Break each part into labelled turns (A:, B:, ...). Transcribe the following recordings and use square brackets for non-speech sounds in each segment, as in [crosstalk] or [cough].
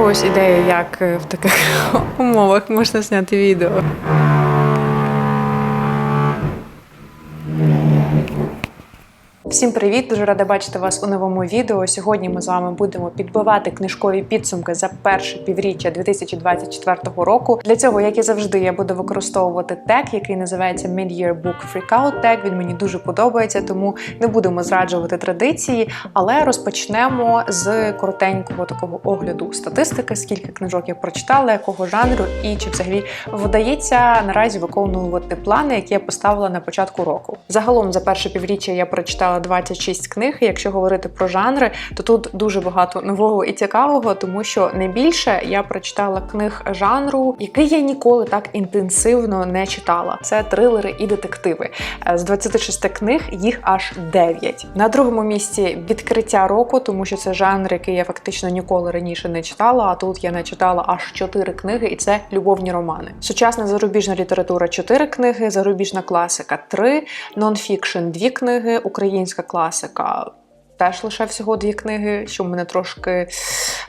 A: когось ідея, як е, в таких [laughs] умовах можна зняти відео? Всім привіт! Дуже рада бачити вас у новому відео. Сьогодні ми з вами будемо підбивати книжкові підсумки за перше півріччя 2024 року. Для цього, як і завжди, я буду використовувати тег, який називається Mid-Year Book Freakout Tag. Він мені дуже подобається, тому не будемо зраджувати традиції. Але розпочнемо з коротенького такого огляду статистики, скільки книжок я прочитала, якого жанру, і чи взагалі вдається наразі виконувати плани, які я поставила на початку року. Загалом за перше півріччя я прочитала 26 книг. І Якщо говорити про жанри, то тут дуже багато нового і цікавого, тому що найбільше я прочитала книг жанру, який я ніколи так інтенсивно не читала. Це трилери і детективи. Е, З 26 книг їх аж 9. На другому місці відкриття року, тому що це жанр, який я фактично ніколи раніше не читала. А тут я не читала аж 4 книги, і це любовні романи. Сучасна зарубіжна література 4 книги, зарубіжна класика 3, нонфікшн 2 книги, українська класика. Теж лише всього дві книги, що мене трошки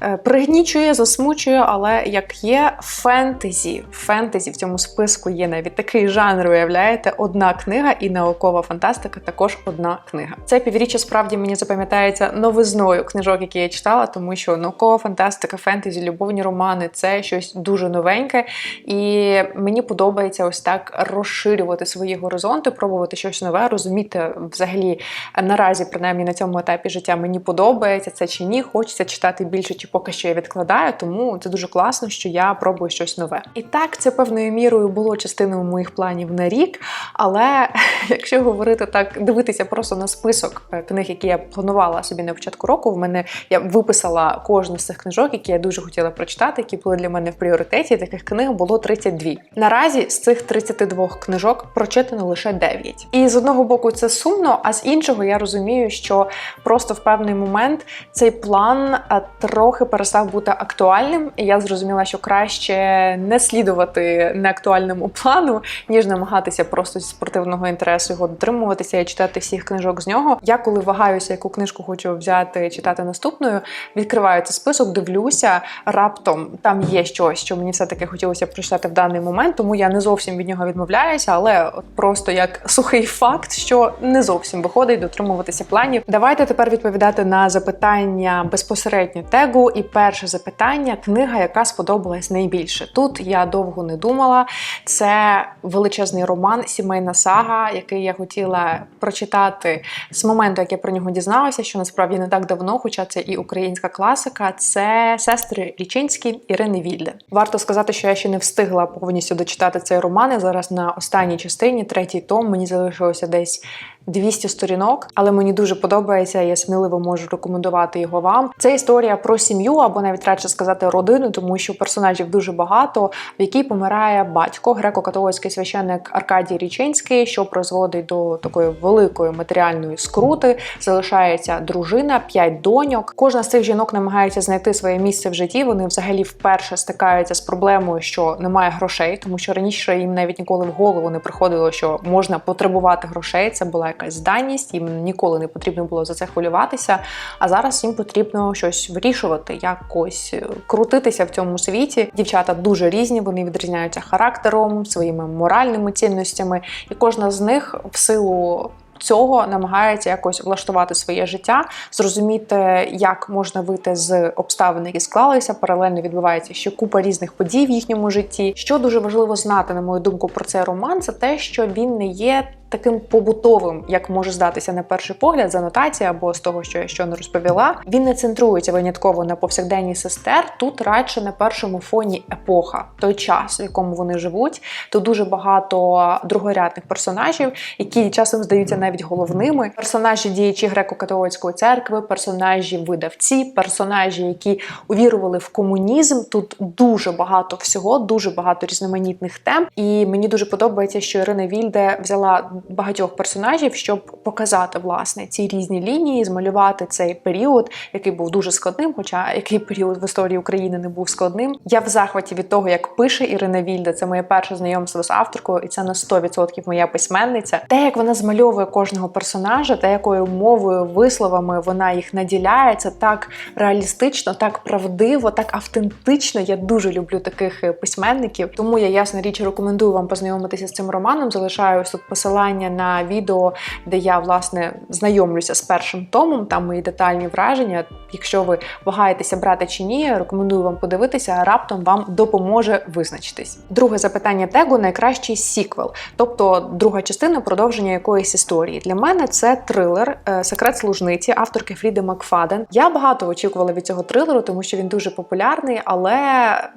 A: е, пригнічує, засмучує, але як є фентезі, фентезі в цьому списку є навіть такий жанр, уявляєте, одна книга і наукова фантастика також одна книга. Це півріччя справді мені запам'ятається новизною книжок, які я читала, тому що наукова фантастика, фентезі, любовні романи це щось дуже новеньке, і мені подобається ось так розширювати свої горизонти, пробувати щось нове, розуміти взагалі наразі, принаймні на цьому етапі життя мені подобається це чи ні, хочеться читати більше, чи поки що я відкладаю, тому це дуже класно, що я пробую щось нове. І так, це певною мірою було частиною моїх планів на рік. Але [laughs] якщо говорити так, дивитися просто на список е, книг, які я планувала собі на початку року, в мене я виписала кожну з цих книжок, які я дуже хотіла прочитати, які були для мене в пріоритеті. Таких книг було 32. Наразі з цих 32 книжок прочитано лише 9. І з одного боку це сумно, а з іншого я розумію, що просто в певний момент цей план трохи перестав бути актуальним, і я зрозуміла, що краще не слідувати неактуальному плану, ніж намагатися просто зі спортивного інтересу його дотримуватися і читати всіх книжок з нього. Я коли вагаюся, яку книжку хочу взяти читати наступною, відкриваю цей список, дивлюся раптом там є щось, що мені все таки хотілося прочитати в даний момент, тому я не зовсім від нього відмовляюся, але от просто як сухий факт, що не зовсім виходить дотримуватися планів. Давайте тепер відповідати на запитання безпосередньо тегу. І перше запитання книга, яка сподобалась найбільше. Тут я довго не думала. Це величезний роман, сімейна сага, який я хотіла прочитати з моменту, як я про нього дізналася, що насправді не так давно, хоча це і українська класика. Це сестри Річинські Ірини Вільде. Варто сказати, що я ще не встигла повністю дочитати цей роман. Я зараз на останній частині, третій том. Мені залишилося десь 200 сторінок, але мені дуже подобається. Я сміливо можу рекомендувати його вам. Це історія про сім'ю, або навіть радше сказати родину, тому що персонажів дуже багато, в якій помирає батько, греко-католицький священник Аркадій Річинський, що призводить до такої великої матеріальної скрути. Залишається дружина, п'ять доньок. Кожна з цих жінок намагається знайти своє місце в житті. Вони взагалі вперше стикаються з проблемою, що немає грошей, тому що раніше їм навіть ніколи в голову не приходило, що можна потребувати грошей. Це була якась даність, їм ніколи не потрібно було за це хвилюватися. А зараз їм потрібно щось вирішувати, якось е, крутитися в цьому світі. Дівчата дуже різні, вони відрізняються характером, своїми моральними цінностями, і кожна з них в силу. Цього намагається якось влаштувати своє життя, зрозуміти, як можна вийти з обставин, які склалися. Паралельно відбувається ще купа різних подій в їхньому житті. Що дуже важливо знати, на мою думку, про цей роман, це те, що він не є таким побутовим, як може здатися на перший погляд, з анотації або з того, що я щойно розповіла. Він не центрується винятково на повсякденній сестер. Тут радше на першому фоні епоха, той час, в якому вони живуть. Тут дуже багато другорядних персонажів, які часом здаються навіть головними. Персонажі діячі греко-католицької церкви, персонажі видавці, персонажі, які увірували в комунізм. Тут дуже багато всього, дуже багато різноманітних тем. І мені дуже подобається, що Ірина Вільде взяла багатьох персонажів, щоб показати власне ці різні лінії, змалювати цей період, який був дуже складним, хоча який період в історії України не був складним. Я в захваті від того, як пише Ірина Вільда. Це моє перше знайомство з авторкою, і це на 100% моя письменниця. Те, як вона змальовує кожного персонажа, те, якою мовою, висловами вона їх наділяє, це так реалістично, так правдиво, так автентично. Я дуже люблю таких е, письменників. Тому я ясна річ рекомендую вам познайомитися з цим романом. Залишаю тут посилання на відео, де я власне знайомлюся з першим томом. Там мої детальні враження. Якщо ви вагаєтеся брати чи ні, рекомендую вам подивитися. Раптом вам допоможе визначитись. Друге запитання тегу найкращий сіквел, тобто друга частина продовження якоїсь історії. Для мене це трилер е, Секрет служниці авторки Фріди Макфаден. Я багато очікувала від цього трилеру, тому що він дуже популярний, але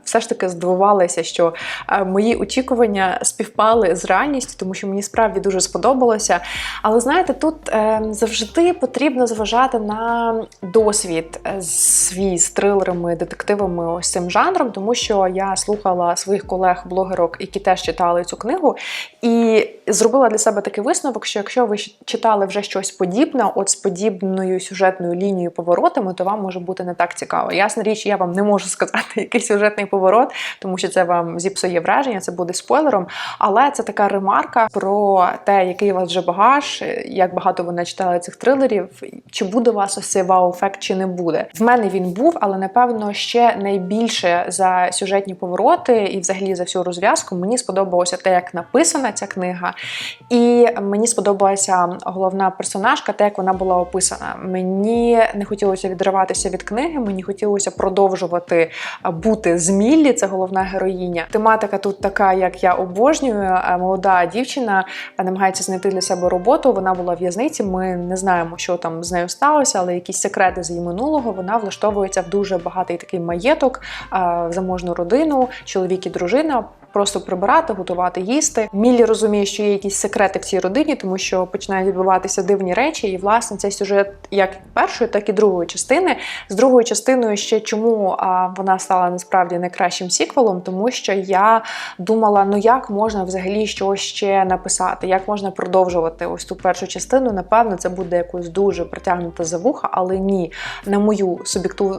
A: все ж таки здивувалася, що е, мої очікування співпали з реальністю, тому що мені справді дуже сподобалося. Але знаєте, тут е, завжди потрібно зважати на досвід е, свій з трилерами, детективами, ось цим жанром, тому що я слухала своїх колег-блогерок, які теж читали цю книгу, і зробила для себе такий висновок, що якщо ви читали вже щось подібне, от з подібною сюжетною лінією поворотами, то вам може бути не так цікаво. Ясна річ, я вам не можу сказати, [laughs] який сюжетний поворот, тому що це вам зіпсує враження, це буде спойлером. Але це така ремарка про те, який у вас вже багаж, як багато ви начитали цих трилерів, чи буде у вас ось цей вау-ефект, чи не буде. В мене він був, але напевно ще найбільше за сюжетні повороти і, взагалі, за всю розв'язку мені сподобалося те, як написана ця книга, і мені сподобалася головна персонажка, те, як вона була описана. Мені не хотілося відриватися від книги, мені хотілося продовжувати бути з Міллі, це головна героїня. Тематика тут така, як я обожнюю. Молода дівчина намагається знайти для себе роботу. Вона була в в'язниці. Ми не знаємо, що там з нею сталося, але якісь секрети з її минулого. Вона влаштовується в дуже багатий такий маєток, заможну родину, чоловік і дружина просто прибирати, готувати, їсти. Міллі розуміє, що є якісь секрети в цій родині, тому що починають відбуватися дивні речі. І власне цей сюжет як першої, так і другої частини. З другою частиною ще чому а, вона стала насправді найкращим сіквелом, тому що я думала, ну як можна взагалі щось ще написати, як можна продовжувати ось ту першу частину. Напевно, це буде якось дуже притягнута за вуха, але ні, на мою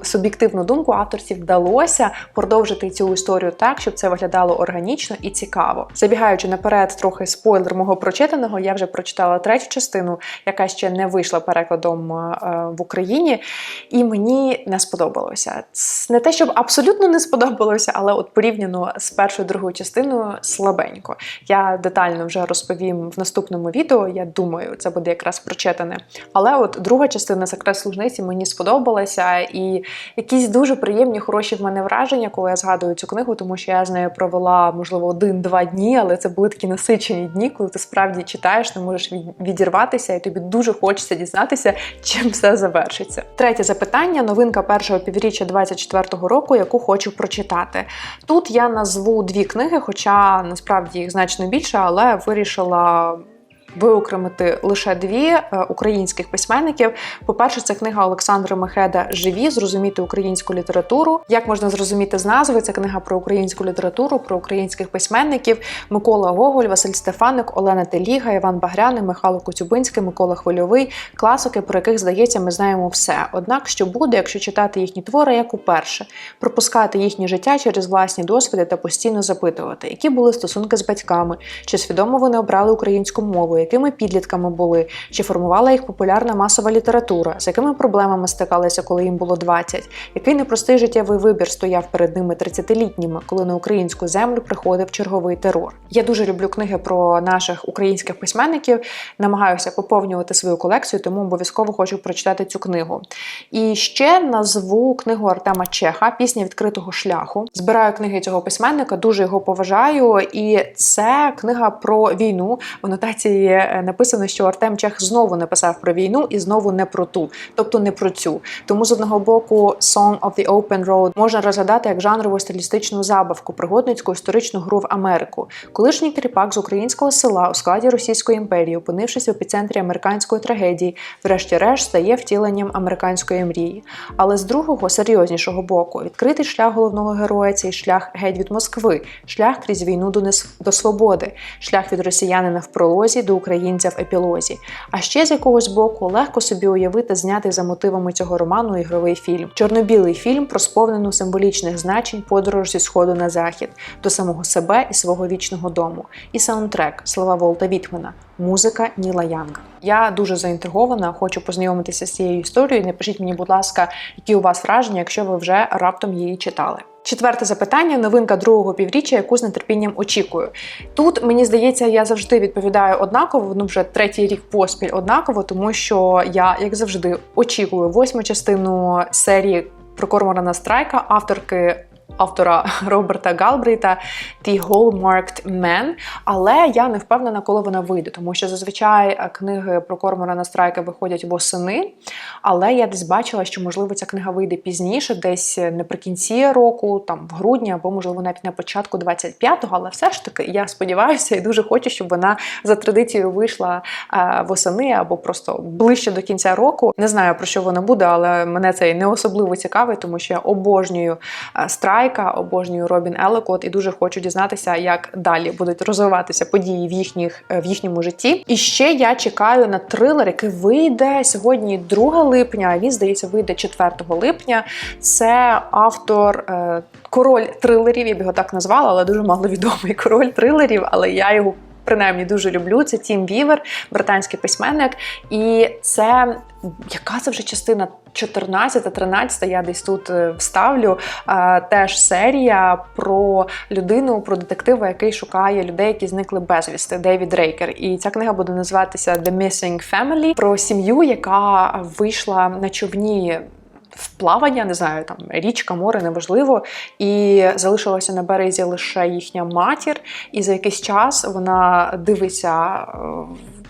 A: суб'єктивну думку, авторці вдалося продовжити цю історію так, щоб це виглядало органічно органічно і цікаво. Забігаючи наперед, трохи спойлер мого прочитаного, я вже прочитала третю частину, яка ще не вийшла перекладом е, в Україні, і мені не сподобалося. Не те, щоб абсолютно не сподобалося, але от порівняно з першою другою частиною слабенько. Я детально вже розповім в наступному відео. Я думаю, це буде якраз прочитане. Але от друга частина секрет служниці мені сподобалася, і якісь дуже приємні, хороші в мене враження, коли я згадую цю книгу, тому що я з нею провела можливо, один-два дні, але це були такі насичені дні, коли ти справді читаєш, не можеш відірватися, і тобі дуже хочеться дізнатися, чим все завершиться. Третє запитання: новинка першого півріччя 24-го року, яку хочу прочитати. Тут я назву дві книги, хоча насправді їх значно більше, але вирішила виокремити лише дві е, українських письменників. По-перше, це книга Олександра Мехеда Живі, зрозуміти українську літературу. Як можна зрозуміти з назви? Це книга про українську літературу, про українських письменників: Микола Гоголь, Василь Стефаник, Олена Теліга, Іван Багряний, Михайло Коцюбинський, Микола Хвильовий, класики, про яких здається, ми знаємо все. Однак, що буде, якщо читати їхні твори, як уперше, пропускати їхнє життя через власні досвіди та постійно запитувати, які були стосунки з батьками, чи свідомо вони обрали українську мову якими підлітками були, чи формувала їх популярна масова література, з якими проблемами стикалися, коли їм було 20, який непростий життєвий вибір стояв перед ними 30-літніми, коли на українську землю приходив черговий терор. Я дуже люблю книги про наших українських письменників, намагаюся поповнювати свою колекцію, тому обов'язково хочу прочитати цю книгу. І ще назву книгу Артема Чеха Пісня відкритого шляху. Збираю книги цього письменника, дуже його поважаю. І це книга про війну в анотації Е, написано, що Артем Чех знову написав про війну і знову не про ту, тобто не про цю. Тому з одного боку, Song of the Open Road можна розглядати як жанрову стилістичну забавку, пригодницьку історичну гру в Америку. Колишній кріпак з українського села у складі Російської імперії, опинившись в епіцентрі американської трагедії, врешті-решт стає втіленням американської мрії. Але з другого серйознішого боку, відкритий шлях головного героя цей шлях геть від Москви, шлях крізь війну до, нес... до свободи, шлях від росіянина в пролозі до українця в епілозі. А ще з якогось боку легко собі уявити знятий за мотивами цього роману ігровий фільм. Чорно-білий фільм про сповнену символічних значень подорож зі сходу на захід до самого себе і свого вічного дому. І саундтрек слова Волта Вітмена, музика Ніла Янга. Я дуже заінтригована, хочу познайомитися з цією історією. Напишіть мені, будь ласка, які у вас враження, якщо ви вже раптом її читали. Четверте запитання новинка другого півріччя, яку з нетерпінням очікую. Тут мені здається, я завжди відповідаю однаково. Ну вже третій рік поспіль однаково, тому що я, як завжди, очікую восьму частину серії про Корморана Страйка, авторки. Автора [laughs] Роберта Галбрейта «The Hallmarked Man», але я не впевнена, коли вона вийде, тому що зазвичай е, книги про Корморана Страйка виходять восени. Але я десь бачила, що можливо ця книга вийде пізніше, десь наприкінці року, там в грудні, або можливо навіть на початку 25-го. Але все ж таки я сподіваюся і дуже хочу, щоб вона за традицією вийшла е, восени або просто ближче до кінця року. Не знаю про що вона буде, але мене це не особливо цікавить, тому що я обожнюю е, Страйка, обожнюю Робін Елекот і дуже хочу дізнатися, як далі будуть розвиватися події в їхніх е, в їхньому житті. І ще я чекаю на трилер, який вийде сьогодні 2 липня. Він здається, вийде 4 липня. Це автор. е, Король трилерів, я б його так назвала, але дуже маловідомий [laughs] король трилерів, але я його принаймні дуже люблю. Це Тім Вівер, британський письменник. І це яка це вже частина? 14-13, я десь тут е, вставлю е, теж серія про людину, про детектива, який шукає людей, які зникли безвісти, Девід Рейкер. І ця книга буде називатися The Missing Family, про сім'ю, яка вийшла на човні. В плавання, не знаю, там річка, море, неважливо, і залишилася на березі лише їхня матір. І за якийсь час вона дивиться, е,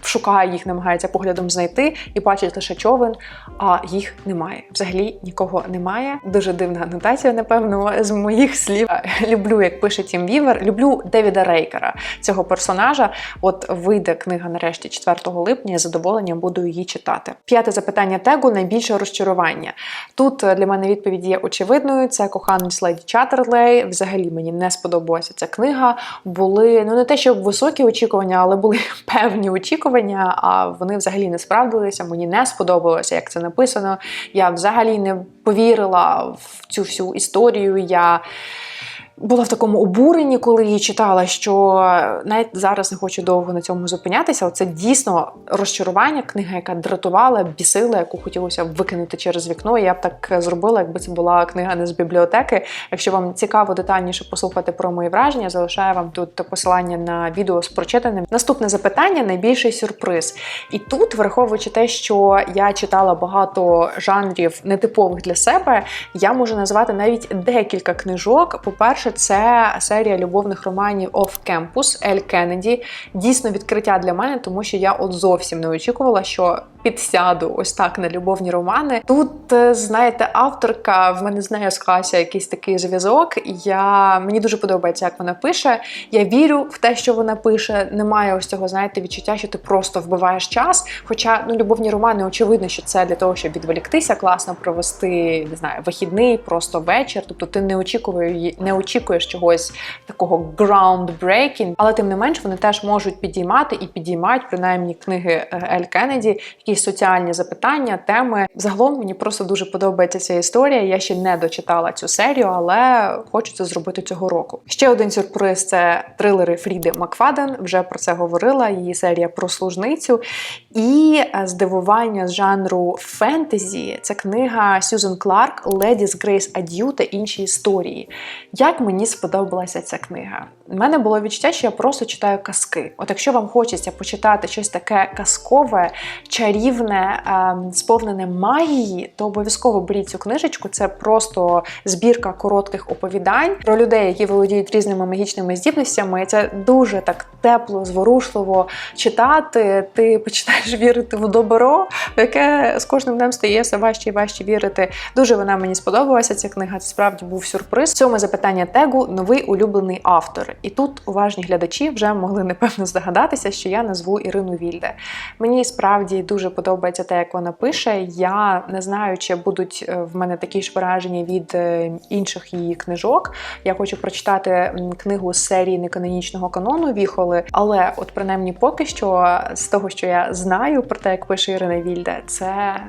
A: шукає їх, намагається поглядом знайти і бачить лише човен, а їх немає. Взагалі нікого немає. Дуже дивна анотація, напевно, з моїх слів. Люблю, як пише Тім Вівер. Люблю Девіда Рейкера, цього персонажа. От вийде книга нарешті 4 липня. Я задоволенням буду її читати. П'яте запитання тегу найбільше розчарування. Тут для мене відповідь є очевидною. Це коханець Леді Чатерлей. Взагалі мені не сподобалася ця книга. Були ну не те, щоб високі очікування, але були [laughs] певні очікування. А вони взагалі не справдилися. Мені не сподобалося, як це написано. Я взагалі не повірила в цю всю історію. Я була в такому обуренні, коли її читала, що навіть зараз не хочу довго на цьому зупинятися. але Це дійсно розчарування, книга, яка дратувала, бісила, яку хотілося викинути через вікно. Я б так зробила, якби це була книга не з бібліотеки. Якщо вам цікаво детальніше послухати про мої враження, залишаю вам тут посилання на відео з прочитаним. Наступне запитання найбільший сюрприз. І тут, враховуючи те, що я читала багато жанрів нетипових для себе, я можу назвати навіть декілька книжок. По-перше, це серія любовних романів Off Campus Ель Кеннеді. Дійсно відкриття для мене, тому що я от зовсім не очікувала, що підсяду ось так на любовні романи. Тут, е, знаєте, авторка в мене з нею склався якийсь такий зв'язок. Я Мені дуже подобається, як вона пише. Я вірю в те, що вона пише. Немає ось цього, знаєте, відчуття, що ти просто вбиваєш час. Хоча ну, любовні романи, очевидно, що це для того, щоб відволіктися, класно провести не знаю, вихідний, просто вечір. Тобто ти не очікуєш, не очікуєш чогось такого groundbreaking, але тим не менш вони теж можуть підіймати і підіймають принаймні книги е, Ель Кеннеді, якісь соціальні запитання, теми. Загалом мені просто дуже подобається ця історія. Я ще не дочитала цю серію, але хочу це зробити цього року. Ще один сюрприз це трилери Фріди Макфаден. Вже про це говорила. Її серія про служницю. І е, здивування з жанру фентезі це книга Сюзен Кларк Ледіс Грейс Ад'ю та інші історії. Як мені сподобалася ця книга? У мене було відчуття, що я просто читаю казки. От якщо вам хочеться почитати щось таке казкове, чарівне, ем, сповнене магії, то обов'язково беріть цю книжечку. Це просто збірка коротких оповідань про людей, які володіють різними магічними здібностями. Це дуже так тепло, зворушливо читати. Ти починаєш вірити в добро, яке з кожним днем стає все важче і важче вірити. Дуже вона мені сподобалася. Ця книга це справді був сюрприз. Сьоме запитання тегу новий улюблений автор. І тут уважні глядачі вже могли напевно здогадатися, що я назву Ірину Вільде. Мені справді дуже подобається те, як вона пише. Я не знаю, чи будуть е, в мене такі ж враження від е, інших її книжок. Я хочу прочитати книгу з серії неканонічного канону Віхоли, але от принаймні поки що з того, що я знаю про те, як пише Ірина Вільде, це.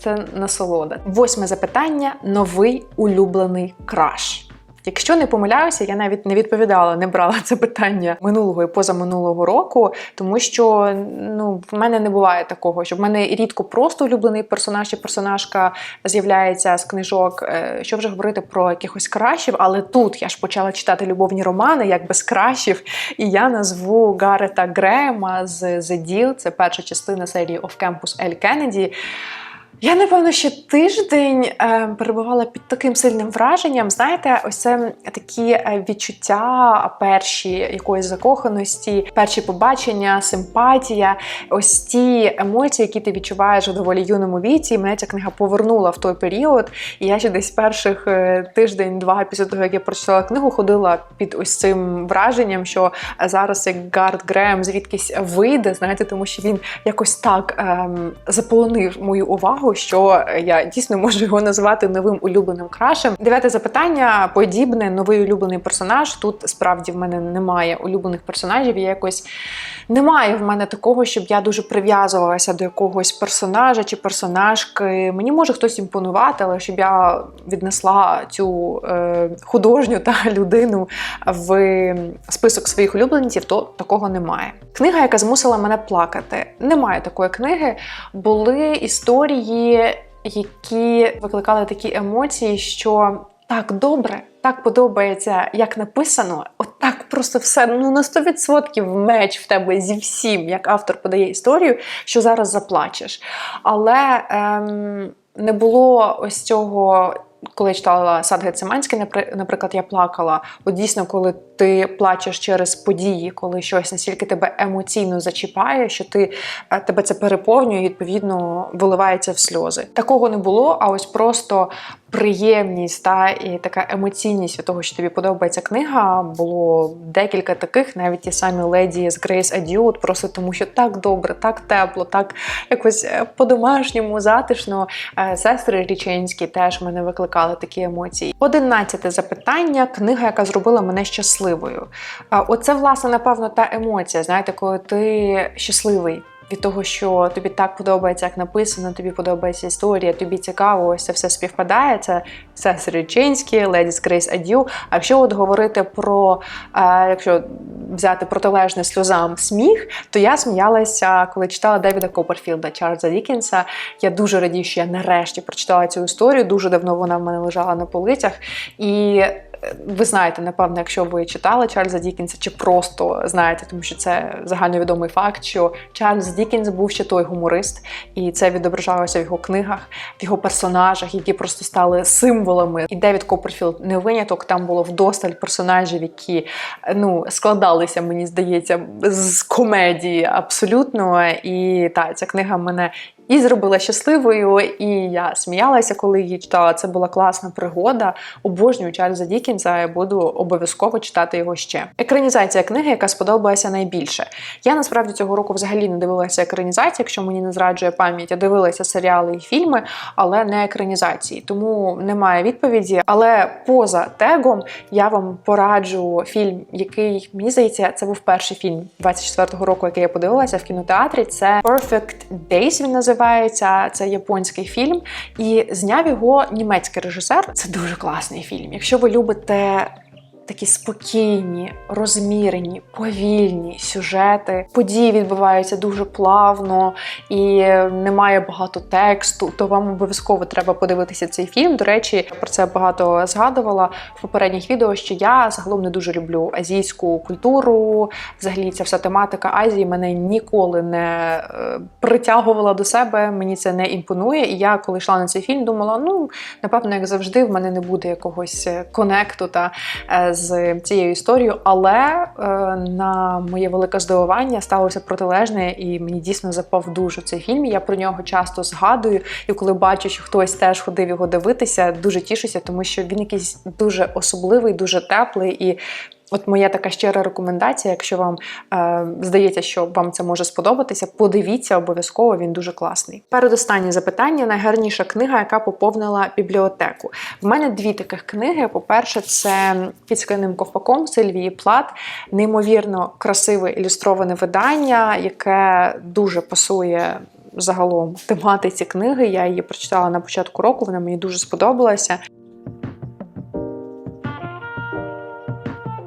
A: Це насолода. Восьме запитання: новий улюблений краш. Якщо не помиляюся, я навіть не відповідала, не брала це питання минулого і позаминулого року, тому що ну в мене не буває такого, що в мене рідко просто улюблений персонаж чи персонажка з'являється з книжок. Е, Що вже говорити про якихось кращів, але тут я ж почала читати любовні романи, як без кращів, і я назву Гарета Грема з The Deal, це перша частина серії Of Campus Ель Кеннеді. Я напевно ще тиждень е, перебувала під таким сильним враженням. Знаєте, ось це такі е, відчуття перші якоїсь закоханості, перші побачення, симпатія, ось ті емоції, які ти відчуваєш у доволі юному віці. Мене ця книга повернула в той період. І я ще десь перших е, тиждень-два після того, як я прочитала книгу, ходила під ось цим враженням, що зараз як Гард Грем звідкись вийде, знаєте, тому що він якось так ем, заполонив мою увагу, що я дійсно можу його назвати новим улюбленим крашем. Дев'яте запитання подібне, новий улюблений персонаж. Тут справді в мене немає улюблених персонажів. Я якось немає в мене такого, щоб я дуже прив'язувалася до якогось персонажа чи персонажки. Мені може хтось імпонувати, але щоб я віднесла цю е, художню та [laughs] людину в список своїх улюбленців, то такого немає. Книга, яка змусила мене плакати. Немає такої книги. Були історії, які викликали такі емоції, що так добре, так подобається, як написано, от так просто все ну на 100% меч в тебе зі всім, як автор подає історію, що зараз заплачеш. Але ем, не було ось цього. Коли я читала Сад Гециманський, наприклад, я плакала. От дійсно, коли ти плачеш через події, коли щось настільки тебе емоційно зачіпає, що ти е, тебе це переповнює, і відповідно виливається в сльози. Такого не було, а ось просто приємність та і така емоційність від того, що тобі подобається книга. Було декілька таких, навіть ті самі леді з Грейс Адіот, просто тому, що так добре, так тепло, так якось е, по-домашньому затишно. Е, сестри Річенські теж мене викликали такі емоції. Одинадцяте запитання: книга, яка зробила мене щасливою. Оце, власне, напевно, та емоція. Знаєте, коли ти щасливий від того, що тобі так подобається, як написано, тобі подобається історія, тобі цікаво, ось це все співпадає. Це сестри Ченські, Леді з Грейс Адю. А якщо от говорити про е, якщо взяти протилежне сльозам сміх, то я сміялася, коли читала Девіда Копперфілда Чарльза Дікінса. Я дуже радію, що я нарешті прочитала цю історію. Дуже давно вона в мене лежала на полицях. І ви знаєте, напевно, якщо ви читали Чарльза Дікінса, чи просто знаєте, тому що це загальновідомий факт, що Чарльз Дікінс був ще той гуморист, і це відображалося в його книгах, в його персонажах, які просто стали символами. І Девід Копперфілд не виняток. Там було вдосталь персонажів, які ну складалися, мені здається, з комедії абсолютно. І так, ця книга мене і зробила щасливою. І я сміялася, коли її читала. Це була класна пригода. Обожнюю Чарльза Дікінса і буду обов'язково читати його ще. Екранізація книги, яка сподобалася найбільше. Я насправді цього року взагалі не дивилася екранізації, якщо мені не зраджує пам'ять, я дивилася серіали і фільми, але не екранізації. Тому немає відповіді. Але поза тегом я вам пораджу фільм, який мені здається, це був перший фільм 24-го року, який я подивилася в кінотеатрі. Це Perfect Days, Він називається називається це японський фільм, і зняв його німецький режисер. Це дуже класний фільм. Якщо ви любите такі спокійні, розмірені, повільні сюжети. Події відбуваються дуже плавно і немає багато тексту, то вам обов'язково треба подивитися цей фільм. До речі, про це багато згадувала в попередніх відео, що я загалом не дуже люблю азійську культуру. Взагалі, ця вся тематика Азії мене ніколи не е, притягувала до себе. Мені це не імпонує. І я, коли йшла на цей фільм, думала: ну напевно, як завжди, в мене не буде якогось е, конекту та е, з цією історією, але е, на моє велике здивування сталося протилежне, і мені дійсно запав дуже цей фільм. Я про нього часто згадую. І коли бачу, що хтось теж ходив його дивитися, дуже тішуся, тому що він якийсь дуже особливий, дуже теплий і От моя така щира рекомендація, якщо вам е, здається, що вам це може сподобатися, подивіться обов'язково, він дуже класний. Передостаннє запитання: найгарніша книга, яка поповнила бібліотеку. В мене дві таких книги. По-перше, це під скляним ковпаком Сильвії Плат, неймовірно красиве ілюстроване видання, яке дуже пасує. Загалом тематиці книги я її прочитала на початку року. Вона мені дуже сподобалася.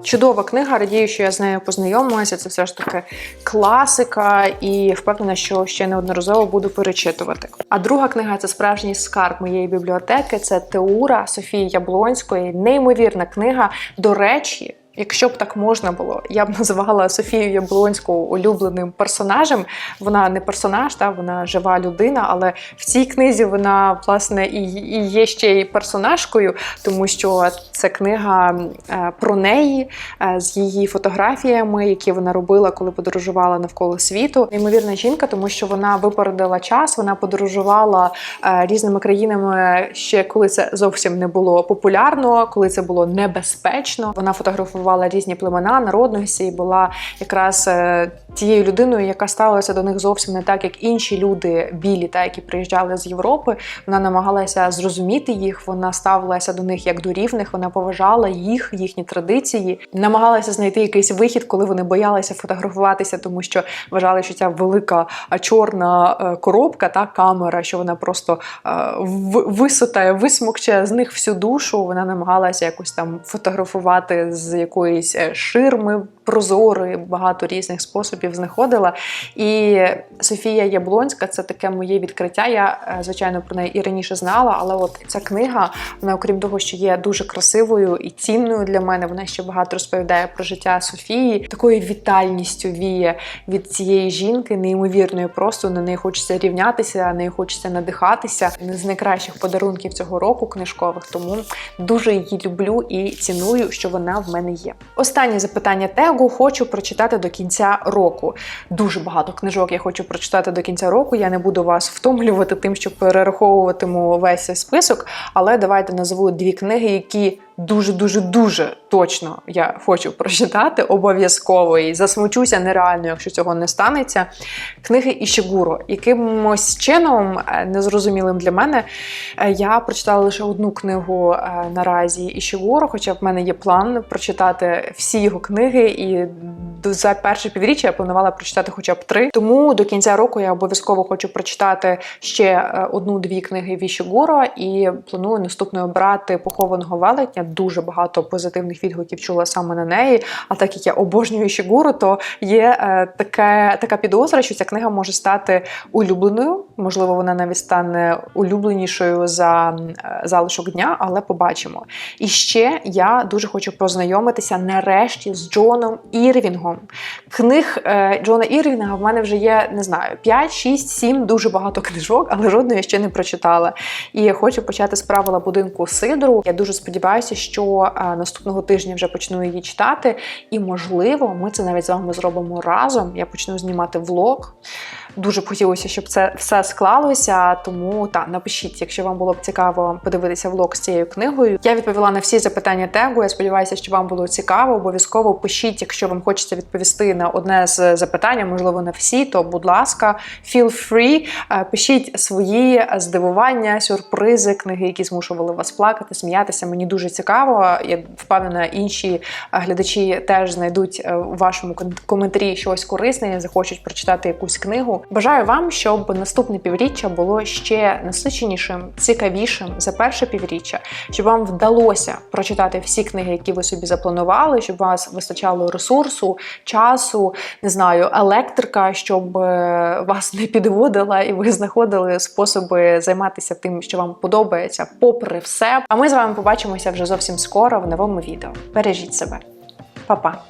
A: Чудова книга, радію, що я з нею познайомилася. Це все ж таки класика, і впевнена, що ще неодноразово буду перечитувати. А друга книга це справжній скарб моєї бібліотеки. Це Теура Софії Яблонської. Неймовірна книга. До речі. Якщо б так можна було, я б [laughs] називала Софію Яблонську улюбленим персонажем. Вона не персонаж, та вона жива людина, але в цій книзі вона власне і, і є ще й персонажкою, тому що це книга е, про неї е, з її фотографіями, які вона робила, коли подорожувала навколо світу. Неймовірна жінка, тому що вона випередила час, вона подорожувала е, різними країнами ще коли це зовсім не було популярно, коли це було небезпечно. Вона фотографувала різні племена, народності і була якраз е, тією людиною, яка ставилася до них зовсім не так, як інші люди білі, та які приїжджали з Європи. Вона намагалася зрозуміти їх, вона ставилася до них як до рівних, вона поважала їх, їхні традиції, намагалася знайти якийсь вихід, коли вони боялися фотографуватися, тому що вважали, що ця велика чорна е, коробка та камера, що вона просто е, висотає, висмокче з них всю душу. Вона намагалася якось там фотографувати з якоїсь е, ширми прозорої, багато різних способів знаходила. І Софія Яблонська це таке моє відкриття. Я, е, звичайно, про неї і раніше знала, але от ця книга, вона, окрім того, що є дуже красивою і цінною для мене, вона ще багато розповідає про життя Софії, такою вітальністю віє від цієї жінки, неймовірною. Просто на неї хочеться рівнятися, на неї хочеться надихатися. Один з найкращих подарунків цього року книжкових, тому дуже її люблю і ціную, що вона в мене є. Останнє запитання тегу хочу прочитати до кінця року. Дуже багато книжок я хочу прочитати до кінця року. Я не буду вас втомлювати тим, що перераховуватиму весь список, але давайте назву дві книги, які дуже дуже точно я хочу прочитати обов'язково і засмучуся нереально, якщо цього не станеться. Книги Ішігуро. Якимось чином, е, незрозумілим для мене, е, я прочитала лише одну книгу е, наразі Ішігуро, хоча в мене є план прочитати всі його книги, і за перше півріччя я планувала прочитати хоча б три. Тому до кінця року я обов'язково хочу прочитати ще одну-дві книги Вішігуро і планую наступною брати похованого велетня. Дуже багато позитивних відгуків чула саме на неї. А так як я обожнюю Ішігуру, то є е, таке, така підозра, що ця книга може стати улюбленою. Можливо, вона навіть стане улюбленішою за е, залишок дня, але побачимо. І ще я дуже хочу познайомитися нарешті з Джоном Ірвінгом. Книг е, Джона Ірвінга в мене вже є, не знаю, 5, 6, 7, дуже багато книжок, але жодної я ще не прочитала. І я хочу почати з правила будинку Сидру. Я дуже сподіваюся, що е, наступного тижня вже почну її читати. І, можливо, ми це навіть з вами зробимо разом. Я почну знімати влог. Дуже б хотілося, щоб це все склалося. Тому та напишіть, якщо вам було б цікаво подивитися влог з цією книгою. Я відповіла на всі запитання тегу. Я сподіваюся, що вам було цікаво. Обов'язково пишіть, якщо вам хочеться відповісти на одне з запитань, можливо, на всі, то будь ласка, feel free. Е, Пишіть свої здивування, сюрпризи, книги, які змушували вас плакати, сміятися. Мені дуже цікаво. Я впевнена, інші е, глядачі теж знайдуть е, у вашому коментарі щось корисне, захочуть прочитати якусь книгу. Бажаю вам, щоб наступне півріччя було ще насиченішим, цікавішим за перше півріччя, щоб вам вдалося прочитати всі книги, які ви собі запланували, щоб у вас вистачало ресурсу, часу, не знаю, електрика, щоб е, вас не підводила, і ви знаходили способи займатися тим, що вам подобається, попри все. А ми з вами побачимося вже зовсім скоро в новому відео. Бережіть себе, Па-па!